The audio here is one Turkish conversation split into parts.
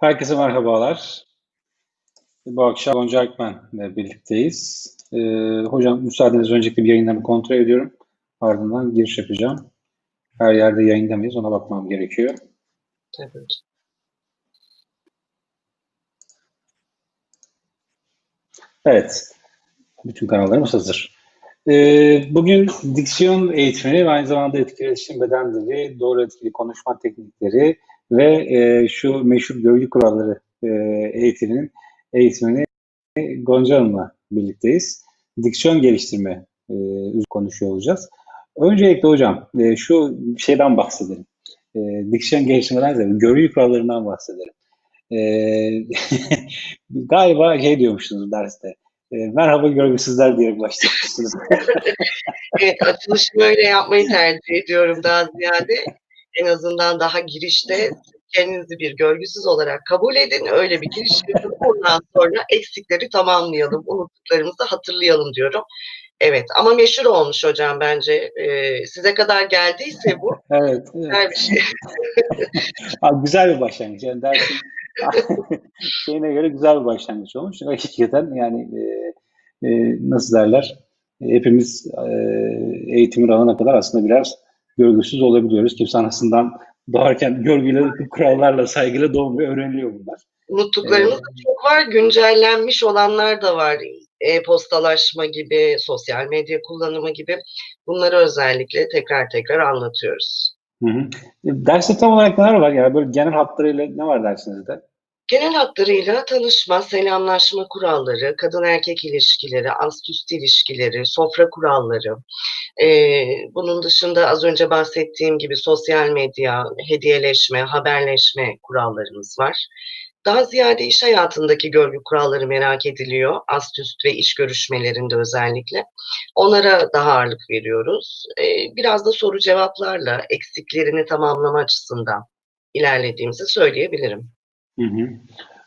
Herkese merhabalar. Bu akşam Gonca Akmen'le birlikteyiz. Ee, hocam müsaadenizle öncelikle bir yayınlarını kontrol ediyorum. Ardından giriş yapacağım. Her yerde yayında mıyız ona bakmam gerekiyor. Evet. Evet. Bütün kanallarımız hazır. Ee, bugün diksiyon eğitimini ve aynı zamanda etkili iletişim beden dili, doğru etkili konuşma teknikleri ve e, şu meşhur gölge kuralları e, eğitiminin eğitimini Gonca Hanım'la birlikteyiz. Diksiyon geliştirme e, konuşuyor olacağız. Öncelikle hocam e, şu şeyden bahsedelim. E, diksiyon geliştirmeden ziyade görgü kurallarından bahsedelim. E, galiba şey diyormuşsunuz derste. E, merhaba görgüsüzler diyerek başlamışsınız. evet, açılışı böyle yapmayı tercih ediyorum daha ziyade. En azından daha girişte kendinizi bir görgüsüz olarak kabul edin. Öyle bir giriş yapın. Ondan sonra eksikleri tamamlayalım. Unuttuklarımızı hatırlayalım diyorum. Evet ama meşhur olmuş hocam bence. Ee, size kadar geldiyse bu evet. güzel bir şey. Abi, güzel bir başlangıç. Yani dersin şeyine göre güzel bir başlangıç olmuş. Hakikaten yani e, e, nasıl derler hepimiz e, eğitimi alana kadar aslında biraz görgüsüz olabiliyoruz. Kimse anasından doğarken görgüyle, kurallarla, saygıyla doğmuyor, öğreniliyor bunlar. Unuttuklarımız da çok var. Güncellenmiş olanlar da var. E-postalaşma gibi, sosyal medya kullanımı gibi. Bunları özellikle tekrar tekrar anlatıyoruz. Hı hı. Derste tam olarak neler var? Yani böyle genel hatlarıyla ne var dersinizde? Genel hatlarıyla tanışma, selamlaşma kuralları, kadın erkek ilişkileri, ast üst ilişkileri, sofra kuralları. Ee, bunun dışında az önce bahsettiğim gibi sosyal medya, hediyeleşme, haberleşme kurallarımız var. Daha ziyade iş hayatındaki görgü kuralları merak ediliyor. Ast üst ve iş görüşmelerinde özellikle. Onlara daha ağırlık veriyoruz. Ee, biraz da soru cevaplarla eksiklerini tamamlama açısından ilerlediğimizi söyleyebilirim. Hı hı.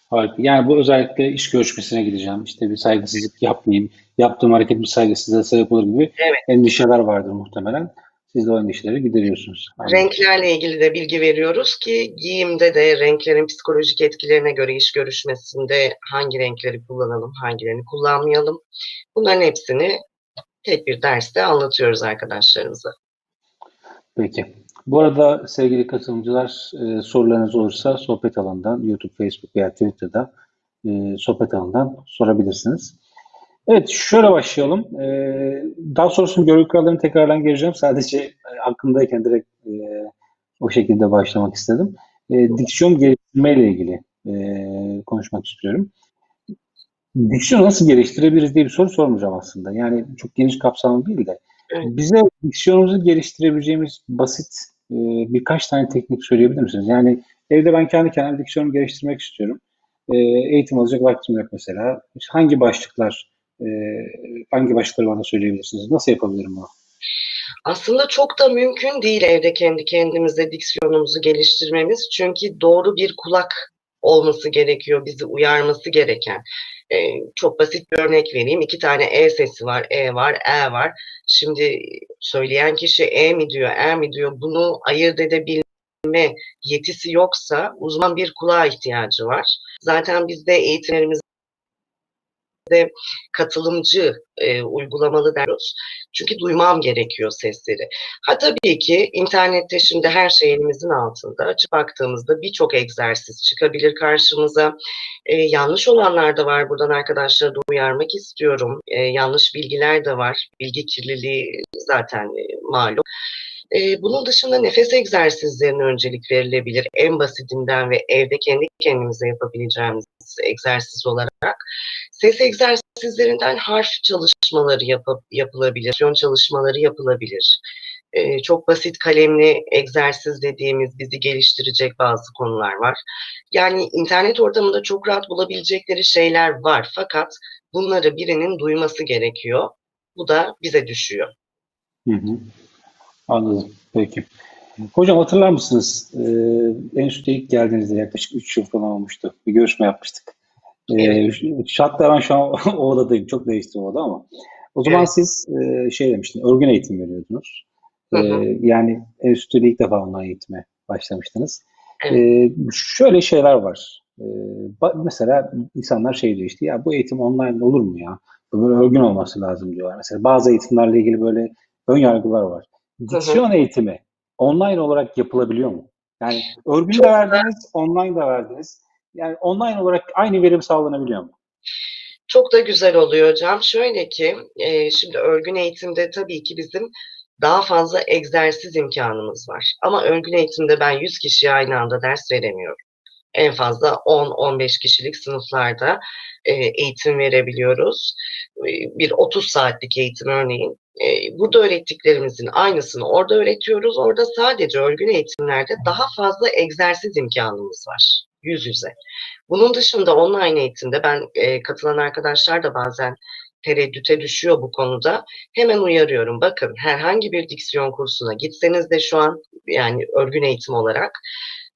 Harika. Yani bu özellikle iş görüşmesine gideceğim. İşte bir saygısızlık yapmayayım. Yaptığım hareket bir saygısızlığa sebep olur gibi evet. endişeler vardır muhtemelen. Siz de o endişeleri gideriyorsunuz. Anladım. Renklerle ilgili de bilgi veriyoruz ki giyimde de renklerin psikolojik etkilerine göre iş görüşmesinde hangi renkleri kullanalım, hangilerini kullanmayalım. Bunların hepsini tek bir derste anlatıyoruz arkadaşlarımıza. Peki. Bu arada sevgili katılımcılar e, sorularınız olursa sohbet alanından YouTube, Facebook veya Twitter'da e, sohbet alanından sorabilirsiniz. Evet şöyle başlayalım. E, daha sonrasında görgü kurallarını tekrardan gireceğim. Sadece e, aklımdayken direkt e, o şekilde başlamak istedim. E, diksiyon geliştirme ile ilgili e, konuşmak istiyorum. Diksiyon nasıl geliştirebiliriz diye bir soru sormayacağım aslında. Yani çok geniş kapsamlı değil de. Evet. Bize diksiyonumuzu geliştirebileceğimiz basit e, birkaç tane teknik söyleyebilir misiniz? Yani evde ben kendi kendime diksiyonumu geliştirmek istiyorum. E, eğitim alacak vaktim yok mesela. Hangi başlıklar, e, hangi başlıkları bana söyleyebilirsiniz? Nasıl yapabilirim bunu? Aslında çok da mümkün değil evde kendi kendimize diksiyonumuzu geliştirmemiz. Çünkü doğru bir kulak olması gerekiyor, bizi uyarması gereken. Ee, çok basit bir örnek vereyim. İki tane E sesi var, E var, E var. Şimdi söyleyen kişi E mi diyor, E mi diyor bunu ayırt edebilme yetisi yoksa uzman bir kulağa ihtiyacı var. Zaten bizde eğitimlerimizde katılımcı e, uygulamalı derler. Çünkü duymam gerekiyor sesleri. Ha tabii ki internette şimdi her şey elimizin altında. Açıp baktığımızda birçok egzersiz çıkabilir karşımıza. E, yanlış olanlar da var. Buradan arkadaşlara da uyarmak istiyorum. E, yanlış bilgiler de var. Bilgi kirliliği zaten e, malum. Ee, bunun dışında nefes egzersizlerine öncelik verilebilir. En basitinden ve evde kendi kendimize yapabileceğimiz egzersiz olarak. Ses egzersizlerinden harf çalışmaları yap yapılabilir, yon çalışmaları yapılabilir. Ee, çok basit kalemli egzersiz dediğimiz bizi geliştirecek bazı konular var. Yani internet ortamında çok rahat bulabilecekleri şeyler var fakat bunları birinin duyması gerekiyor. Bu da bize düşüyor. Hı hı. Anladım. Peki. Hocam hatırlar mısınız? Ee, enstitüye ilk geldiğinizde yaklaşık 3 yıl falan olmuştu. Bir görüşme yapmıştık. Ee, hatta ben şu an o odadayım. Çok değişti o oda ama. O zaman Evet. siz e, şey demiştiniz, örgün eğitim veriyordunuz. Ee, Hı hı. yani enstitüde ilk defa online eğitime başlamıştınız. Evet. Ee, şöyle şeyler var. E, ba- mesela insanlar şey diyor işte ya bu eğitim online olur mu ya? Böyle örgün olması lazım diyorlar. Mesela bazı eğitimlerle ilgili böyle ön yargılar var. Diksiyon eğitimi online olarak yapılabiliyor mu? Yani örgün de Çok verdiniz, online da verdiniz. Yani online olarak aynı verim sağlanabiliyor mu? Çok da güzel oluyor hocam. Şöyle ki, e, şimdi örgün eğitimde tabii ki bizim daha fazla egzersiz imkanımız var. Ama örgün eğitimde ben 100 kişiye aynı anda ders veremiyorum. En fazla 10-15 kişilik sınıflarda e, eğitim verebiliyoruz. E, bir 30 saatlik eğitim örneğin. E, burada öğrettiklerimizin aynısını orada öğretiyoruz. Orada sadece örgün eğitimlerde daha fazla egzersiz imkanımız var. Yüz yüze. Bunun dışında online eğitimde ben katılan arkadaşlar da bazen tereddüte düşüyor bu konuda. Hemen uyarıyorum. Bakın herhangi bir diksiyon kursuna gitseniz de şu an yani örgün eğitim olarak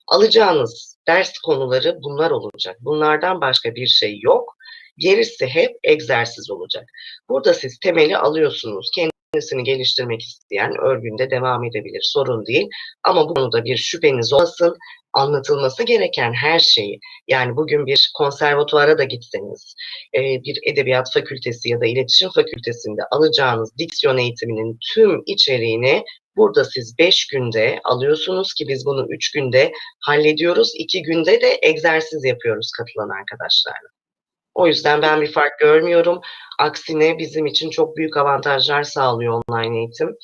alacağınız ders konuları bunlar olacak. Bunlardan başka bir şey yok. Gerisi hep egzersiz olacak. Burada siz temeli alıyorsunuz. Kendisini geliştirmek isteyen örgünde devam edebilir. Sorun değil. Ama bu konuda bir şüpheniz olmasın. Anlatılması gereken her şeyi yani bugün bir konservatuvara da gitseniz, e, bir edebiyat fakültesi ya da iletişim fakültesinde alacağınız diksiyon eğitiminin tüm içeriğini burada siz 5 günde alıyorsunuz ki biz bunu 3 günde hallediyoruz. 2 günde de egzersiz yapıyoruz katılan arkadaşlarla. O yüzden ben bir fark görmüyorum. Aksine bizim için çok büyük avantajlar sağlıyor online eğitim.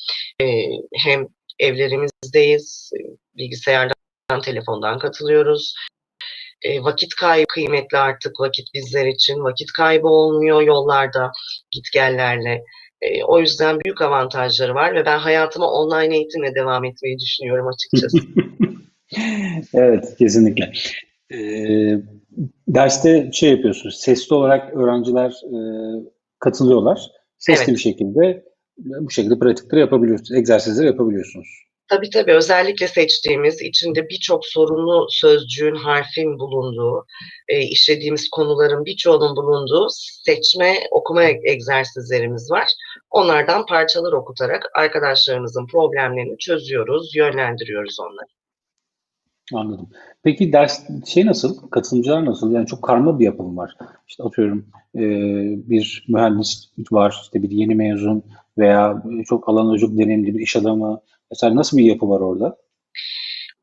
E, hem evlerimizdeyiz, bilgisayardan, telefondan katılıyoruz. E, vakit kaybı kıymetli artık vakit bizler için. Vakit kaybı olmuyor yollarda, gitgellerle. E, o yüzden büyük avantajları var ve ben hayatıma online eğitimle devam etmeyi düşünüyorum açıkçası. Evet, kesinlikle. Ee, derste şey yapıyorsunuz, sesli olarak öğrenciler e, katılıyorlar. Sesli Evet. bir şekilde bu şekilde pratikleri yapabiliyorsunuz, egzersizleri yapabiliyorsunuz. Tabii tabii özellikle seçtiğimiz içinde birçok sorunlu sözcüğün, harfin bulunduğu, e, işlediğimiz konuların birçoğunun bulunduğu seçme, okuma egzersizlerimiz var. Onlardan parçalar okutarak arkadaşlarımızın problemlerini çözüyoruz, yönlendiriyoruz onları. Anladım. Peki ders şey nasıl? Katılımcılar nasıl? Yani çok karma bir yapım var. İşte atıyorum e, bir mühendis var, işte bir yeni mezun veya çok alanında çok deneyimli bir iş adamı. Mesela nasıl bir yapı var orada?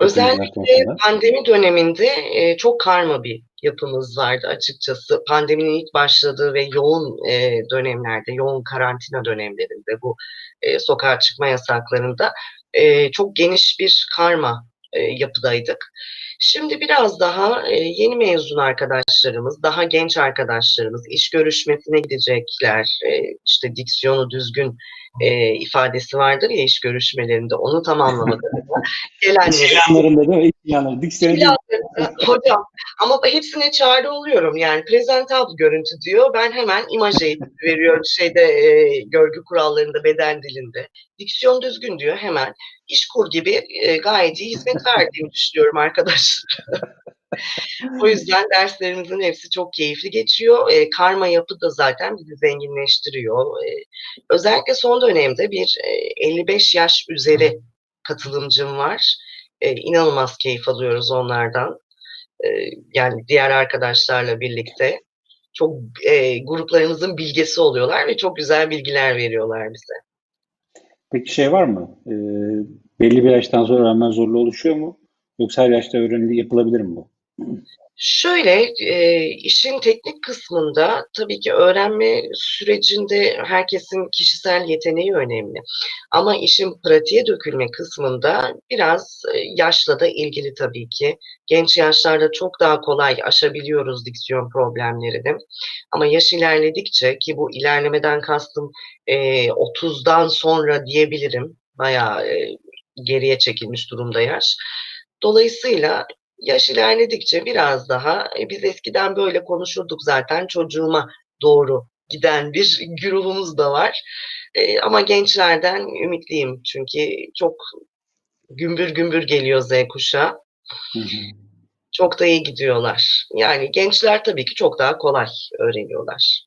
Özellikle pandemi döneminde e, çok karma bir yapımız vardı açıkçası. Pandeminin ilk başladığı ve yoğun e, dönemlerde, yoğun karantina dönemlerinde bu e, sokağa çıkma yasaklarında e, çok geniş bir karma e, yapıdaydık. Şimdi biraz daha e, yeni mezun arkadaşlarımız, daha genç arkadaşlarımız iş görüşmesine gidecekler. E, işte diksiyonu düzgün e, ifadesi vardır ya iş görüşmelerinde onu tamamlamak adına gelenleri yanlarında değil mi? İlk yanları. Diksiyon hocam ama hepsine çağrı oluyorum yani presentable görüntü diyor ben hemen imaj eğitimi veriyorum şeyde e, görgü kurallarında beden dilinde diksiyon düzgün diyor hemen işkur gibi e, gayet iyi hizmet verdiğimi düşünüyorum arkadaşlar. o yüzden derslerimizin hepsi çok keyifli geçiyor. E, karma yapı da zaten bizi zenginleştiriyor. E, özellikle son dönemde bir e, 55 yaş üzeri katılımcım var. E, inanılmaz keyif alıyoruz onlardan. E, yani diğer arkadaşlarla birlikte çok e, gruplarımızın bilgesi oluyorlar ve çok güzel bilgiler veriyorlar bize. Peki şey var mı? Ee, belli bir yaştan sonra öğrenme zorluğu oluşuyor mu? Yoksa her yaşta öğrenili yapılabilir mi bu? Şöyle, e, işin teknik kısmında tabii ki öğrenme sürecinde herkesin kişisel yeteneği önemli. Ama işin pratiğe dökülme kısmında biraz e, yaşla da ilgili tabii ki. Genç yaşlarda çok daha kolay aşabiliyoruz diksiyon problemlerini. Ama yaş ilerledikçe ki bu ilerlemeden kastım e, 30'dan sonra diyebilirim. Bayağı e, geriye çekilmiş durumda yaş. Dolayısıyla yaş ilerledikçe biraz daha e, biz eskiden böyle konuşurduk zaten çocuğuma doğru giden bir güruhumuz da var. E, ama gençlerden ümitliyim çünkü çok gümbür gümbür geliyor Z kuşağı. Hı hı. Çok da iyi gidiyorlar. Yani gençler tabii ki çok daha kolay öğreniyorlar.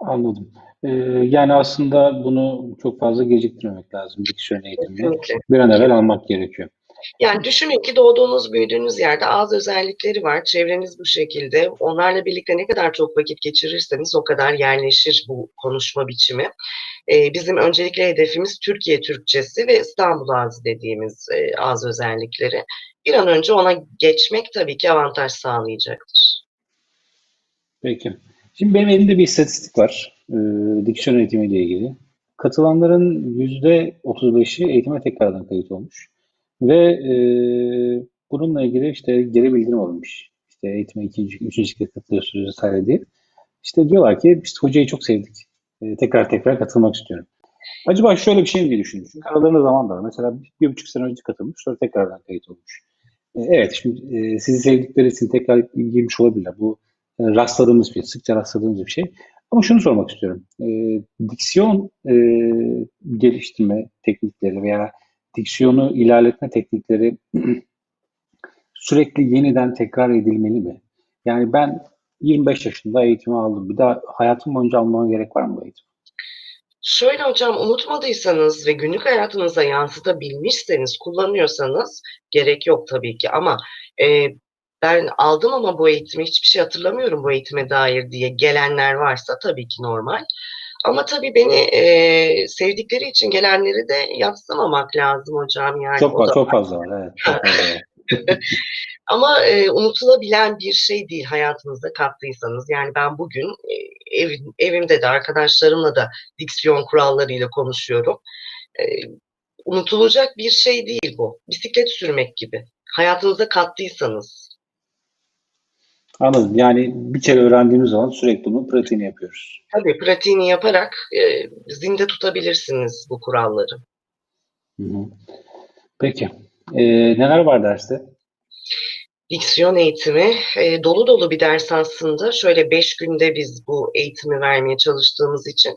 Anladım. Ee, yani aslında bunu çok fazla geciktirmemek lazım diksiyon eğitimini. Bir an evvel almak gerekiyor. Yani düşünün ki doğduğunuz, büyüdüğünüz yerde az özellikleri var. Çevreniz bu şekilde. Onlarla birlikte ne kadar çok vakit geçirirseniz o kadar yerleşir bu konuşma biçimi. Ee, bizim öncelikle hedefimiz Türkiye Türkçesi ve İstanbul ağzı dediğimiz e, ağız özellikleri. Bir an önce ona geçmek tabii ki avantaj sağlayacaktır. Peki. Şimdi benim elimde bir istatistik var. E, diksiyon eğitimiyle ilgili. Katılanların %35'i eğitime tekrardan kayıt olmuş. Ve e, bununla ilgili işte geri bildirim alınmış. İşte eğitime ikinci, üçüncü kez katılıyorsunuz vesaire diye. İşte diyorlar ki işte hocayı çok sevdik. E, tekrar tekrar katılmak istiyorum. Acaba şöyle bir şey mi diye düşündüm. Aralarında zaman da var. Mesela bir, bir buçuk sene önce katılmış, sonra tekrardan kayıt olmuş. E, evet, şimdi e, sizi sevdikleri için tekrar girmiş olabilirler. Bu e, rastladığımız bir, sıkça rastladığımız bir şey. Ama şunu sormak istiyorum. E, diksiyon e, geliştirme teknikleri veya diksiyonu ilerletme teknikleri sürekli yeniden tekrar edilmeli mi? Yani ben 25 yaşında eğitimi aldım. Bir daha hayatım boyunca almama gerek var mı bu eğitim? Şöyle hocam unutmadıysanız ve günlük hayatınıza yansıtabilmişseniz, kullanıyorsanız gerek yok tabii ki ama e, ben aldım ama bu eğitimi hiçbir şey hatırlamıyorum bu eğitime dair diye gelenler varsa tabii ki normal. Ama tabii beni e, sevdikleri için gelenleri de yatsımamak lazım hocam yani. Çok var, çok fazla var. Evet, çok fazla. Ama e, unutulabilen bir şey değil hayatınızda kattıysanız. Yani ben bugün e, ev, evimde de arkadaşlarımla da diksiyon kurallarıyla konuşuyorum. E, unutulacak bir şey değil bu. Bisiklet sürmek gibi. Hayatınıza kattıysanız. Anladım. Yani bir kere öğrendiğimiz zaman sürekli bunun pratiğini yapıyoruz. Tabii pratiğini yaparak e, zinde tutabilirsiniz bu kuralları. Hı hı. Peki. E, neler var derste? Diksiyon eğitimi e, dolu dolu bir ders aslında. Şöyle beş günde biz bu eğitimi vermeye çalıştığımız için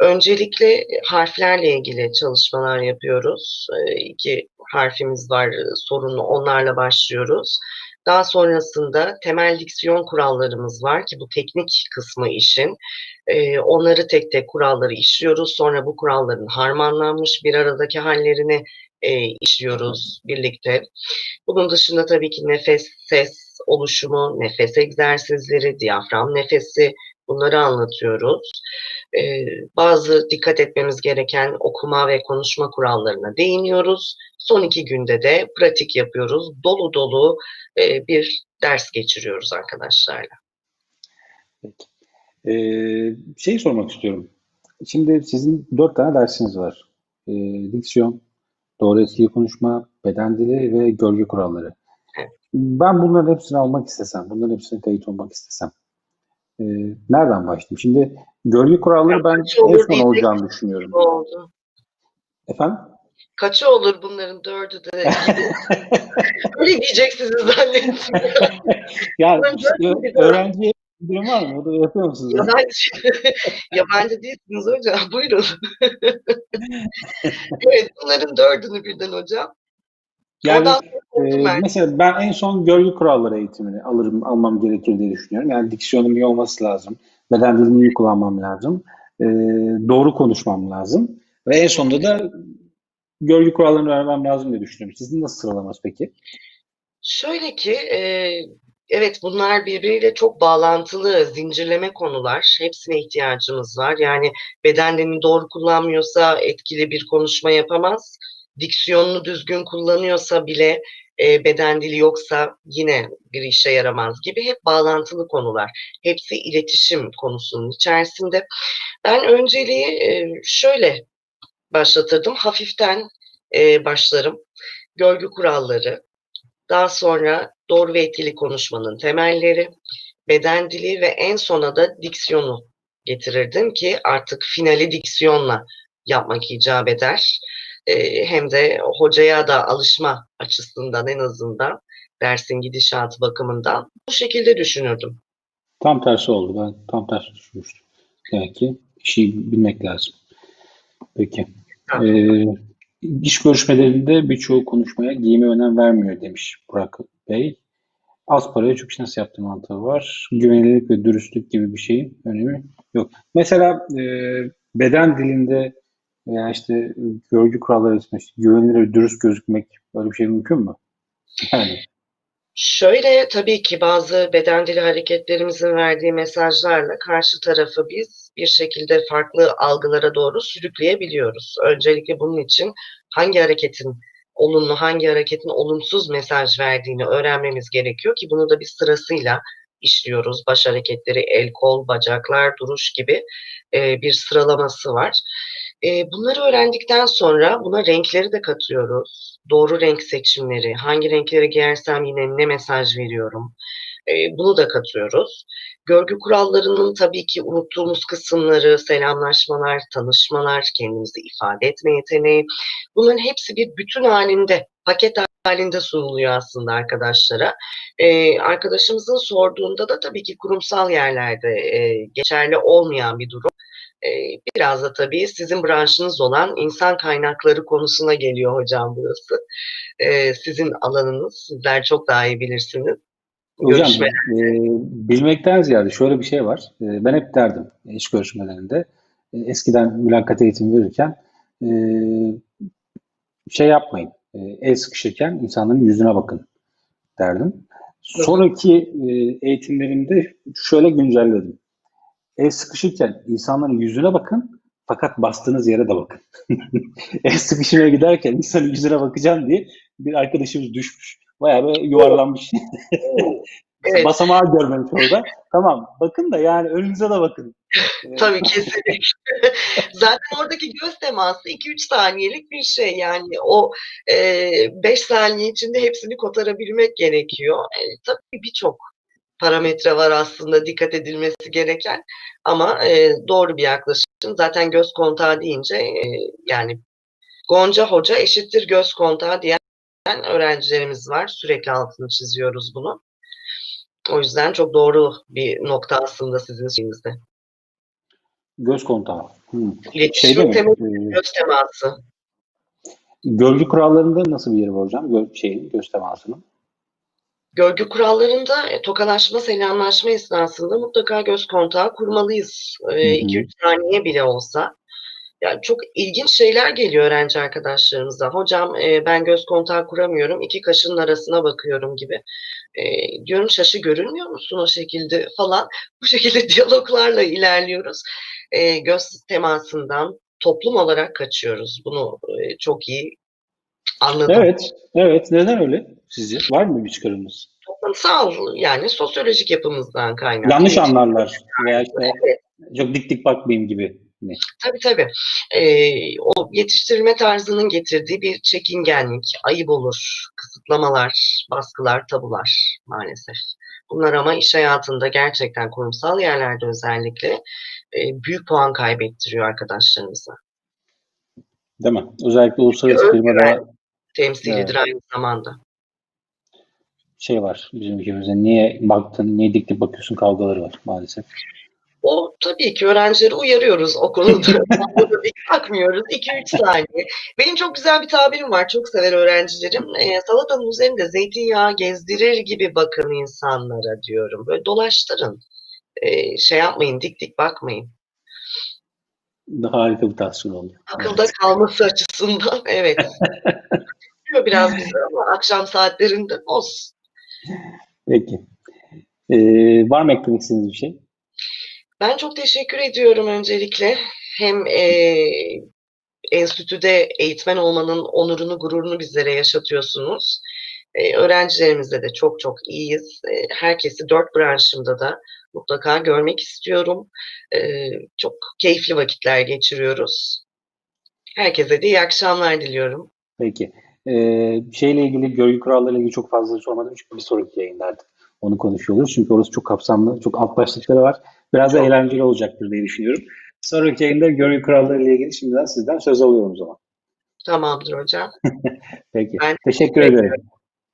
öncelikle harflerle ilgili çalışmalar yapıyoruz. E, iki harfimiz var sorunlu onlarla başlıyoruz. Daha sonrasında temel diksiyon kurallarımız var ki bu teknik kısmı işin. E, onları tek tek kuralları işliyoruz. Sonra bu kuralların harmanlanmış bir aradaki hallerini e, işliyoruz birlikte. Bunun dışında tabii ki nefes, ses oluşumu, nefes egzersizleri, diyafram nefesi bunları anlatıyoruz. Ee, bazı dikkat etmemiz gereken okuma ve konuşma kurallarına değiniyoruz. Son iki günde de pratik yapıyoruz. Dolu dolu e, bir ders geçiriyoruz arkadaşlarla. Peki. Ee, şey sormak istiyorum. Şimdi sizin dört tane dersiniz var. Ee, diksiyon, doğru etkili konuşma, beden dili ve görgü kuralları. Evet. Ben bunların hepsini almak istesem, bunların hepsine kayıt olmak istesem, e, nereden başlayayım? Şimdi görgü kuralları ben Kaç olur en son olacağını düşünüyorum. Oldu. Efendim? Kaçı olur bunların dördü de. Öyle diyeceksiniz zannettim. ya öğrenciye indirim var mı? O da yapıyor musunuz? Yabancı, yabancı değilsiniz hocam. Buyurun. evet, bunların dördünü birden hocam. Yani ben. mesela ben en son görgü kuralları eğitimini alırım, almam gerekir diye düşünüyorum. Yani diksiyonum iyi olması lazım. Beden dilini iyi kullanmam lazım. Ee, doğru konuşmam lazım. Ve en sonunda da görgü kurallarını öğrenmem lazım diye düşünüyorum. Sizin nasıl sıralamanız peki? Şöyle ki, e, evet bunlar birbiriyle çok bağlantılı, zincirleme konular. Hepsine ihtiyacımız var. Yani beden dilini doğru kullanmıyorsa etkili bir konuşma yapamaz. Diksiyonunu düzgün kullanıyorsa bile e, beden dili yoksa yine bir işe yaramaz gibi hep bağlantılı konular. Hepsi iletişim konusunun içerisinde. Ben önceliği e, şöyle başlatırdım. Hafiften e, başlarım. Görgü kuralları, daha sonra doğru ve etkili konuşmanın temelleri, beden dili ve en sona da diksiyonu getirirdim ki artık finali diksiyonla yapmak icap eder. Ee, hem de hocaya da alışma açısından en azından dersin gidişatı bakımından bu şekilde düşünürdüm. Tam tersi oldu. Ben tam tersi düşünmüştüm. Demek ki işi bilmek lazım. Peki. Ee, iş görüşmelerinde birçoğu konuşmaya giyime önem vermiyor demiş Burak Bey. Az paraya çok iş nasıl yaptığım mantığı var. Güvenilirlik ve dürüstlük gibi bir şeyin önemi yok. Mesela e, beden dilinde veya işte görgü kuralları işte güvenilir, dürüst gözükmek böyle bir şey mümkün mü? Yani Şöyle tabii ki bazı beden dili hareketlerimizin verdiği mesajlarla karşı tarafı biz bir şekilde farklı algılara doğru sürükleyebiliyoruz. Öncelikle bunun için hangi hareketin olumlu, hangi hareketin olumsuz mesaj verdiğini öğrenmemiz gerekiyor ki bunu da bir sırasıyla işliyoruz. Baş hareketleri, el, kol, bacaklar, duruş gibi bir sıralaması var. E, bunları öğrendikten sonra buna renkleri de katıyoruz. Doğru renk seçimleri, hangi renkleri giyersem yine ne mesaj veriyorum, e, bunu da katıyoruz. Görgü kurallarının tabii ki unuttuğumuz kısımları, selamlaşmalar, tanışmalar, kendimizi ifade etme yeteneği, bunların hepsi bir bütün halinde, paket halinde sunuluyor aslında arkadaşlara. E, arkadaşımızın sorduğunda da tabii ki kurumsal yerlerde e, geçerli olmayan bir durum. E, biraz da tabii sizin branşınız olan insan kaynakları konusuna geliyor hocam burası. E, sizin alanınız, sizler çok daha iyi bilirsiniz. hocam e, bilmekten ziyade şöyle bir şey var. E, ben hep derdim iş görüşmelerinde. E, eskiden mülakat eğitimi verirken e, şey yapmayın. E, el sıkışırken insanların yüzüne bakın derdim. Sonraki e, eğitimlerimde şöyle güncelledim. El sıkışırken insanların yüzüne bakın fakat bastığınız yere de bakın. el sıkışmaya giderken insanın yüzüne bakacağım diye bir arkadaşımız düşmüş. Bayağı böyle yuvarlanmış. Evet. Basamağı görmemiş orada. Tamam bakın da yani önünüze de bakın. E, Tabii kesinlikle. Zaten oradaki göz teması 2-3 saniyelik bir şey yani o 5 saniye içinde hepsini kotarabilmek gerekiyor. E, tabii birçok parametre var aslında dikkat edilmesi gereken ama e, doğru bir yaklaşım. Zaten göz kontağı deyince e, yani Gonca Hoca eşittir göz kontağı diyen öğrencilerimiz var. Sürekli altını çiziyoruz bunu. O yüzden çok doğru bir nokta aslında sizin şeyinizde. göz kontağı. Hmm. İletişim Şeyde mi? temeli göz teması. görgü kurallarında nasıl bir yeri var hocam? Gö şeyin, göz temasının. Görgü kurallarında e, tokalaşma, selamlaşma esnasında mutlaka göz kontağı kurmalıyız. Hı hı. 2-3 saniye bile olsa. Yani çok ilginç şeyler geliyor öğrenci arkadaşlarımıza. Hocam e, ben göz kontağı kuramıyorum, iki kaşının arasına bakıyorum gibi. E, diyorum şaşı görünmüyor musun o şekilde falan. Bu şekilde diyaloglarla ilerliyoruz. E, göz temasından toplum olarak kaçıyoruz. Bunu e, çok iyi anladım. Evet, evet. Neden öyle sizce? Var mı bir çıkarımınız? Toplumsal yani sosyolojik yapımızdan kaynaklı. Yanlış anlarlar veya işte Evet, çok dik dik bakmayayım gibi mi? tabii tabii. Ee, o yetiştirilme tarzının getirdiği bir çekingenlik, ayıp olur, kısıtlamalar, baskılar, tabular maalesef. Bunlar ama iş hayatında gerçekten kurumsal yerlerde özellikle e, büyük puan kaybettiriyor arkadaşlarımıza. Değil mi? Özellikle uluslararası firmada Temsilidir Evet. aynı zamanda. Şey var bizim ülkemizde. Niye baktın, niye dik dik bakıyorsun kavgaları var maalesef. O tabii ki öğrencileri uyarıyoruz o konuda. Bakmıyoruz. 2-3 saniye. Benim çok güzel bir tabirim var. Çok sever öğrencilerim. Ee, salatanın üzerinde zeytinyağı gezdirir gibi bakın insanlara diyorum. Böyle dolaştırın. Ee, şey yapmayın, dik dik bakmayın. Daha harika bir tasvir oldu. Akılda kalması açısından evet. Biraz bize ama akşam saatlerinde olsun. Peki. Ee, var mı eklemek istediğiniz bir şey? Ben çok teşekkür ediyorum öncelikle. Hem e, enstitüde eğitmen olmanın onurunu, gururunu bizlere yaşatıyorsunuz. E, öğrencilerimizle de çok çok iyiyiz. E, herkesi dört branşımda da mutlaka görmek istiyorum. E, çok keyifli vakitler geçiriyoruz. Herkese de iyi akşamlar diliyorum. Peki. Ee, şeyle ilgili, görgü kurallarıyla ilgili çok fazla sormadım çünkü bir sonraki yayınlarda onu konuşuyoruz. Çünkü orası çok kapsamlı, çok alt başlıkları var. Biraz da eğlenceli olacaktır diye düşünüyorum. Sonraki yayında görgü kurallarıyla ilgili şimdiden sizden söz alıyorum o zaman. Tamamdır hocam. Peki. Ben Teşekkür teşekkür ederim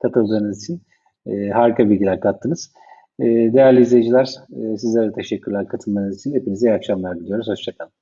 katıldığınız için. Ee, harika bilgiler kattınız. Ee, değerli izleyiciler, e, sizlere teşekkürler katılmanız için. Hepinize iyi akşamlar diliyoruz. Hoşçakalın.